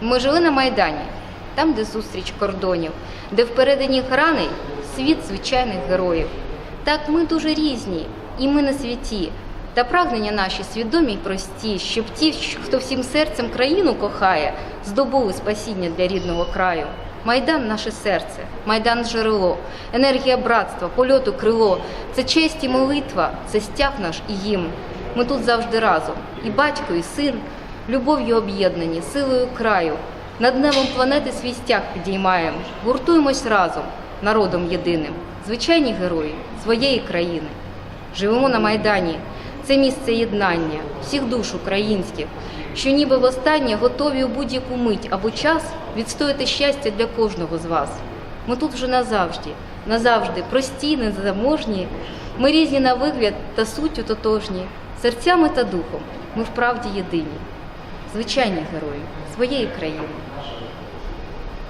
Ми жили на Майдані, там, де зустріч кордонів, де впередині рани світ звичайних героїв. Так ми дуже різні, і ми на світі. Та прагнення наші свідомі й прості, щоб ті, хто всім серцем країну кохає, здобули спасіння для рідного краю. Майдан наше серце, майдан джерело, енергія братства, польоту крило. Це честь і молитва, це стяг наш і їм. Ми тут завжди разом, і батько, і син, любов'ю об'єднані, силою краю. Над небом планети свій стяг підіймаємо, гуртуємось разом, народом єдиним, звичайні герої своєї країни. Живемо на Майдані. Це місце єднання всіх душ українських, що ніби востаннє готові у будь-яку мить або час відстояти щастя для кожного з вас. Ми тут вже назавжди, назавжди, прості, незаможні. Ми різні на вигляд та суттю тотожні, серцями та духом. Ми вправді єдині, звичайні герої своєї країни.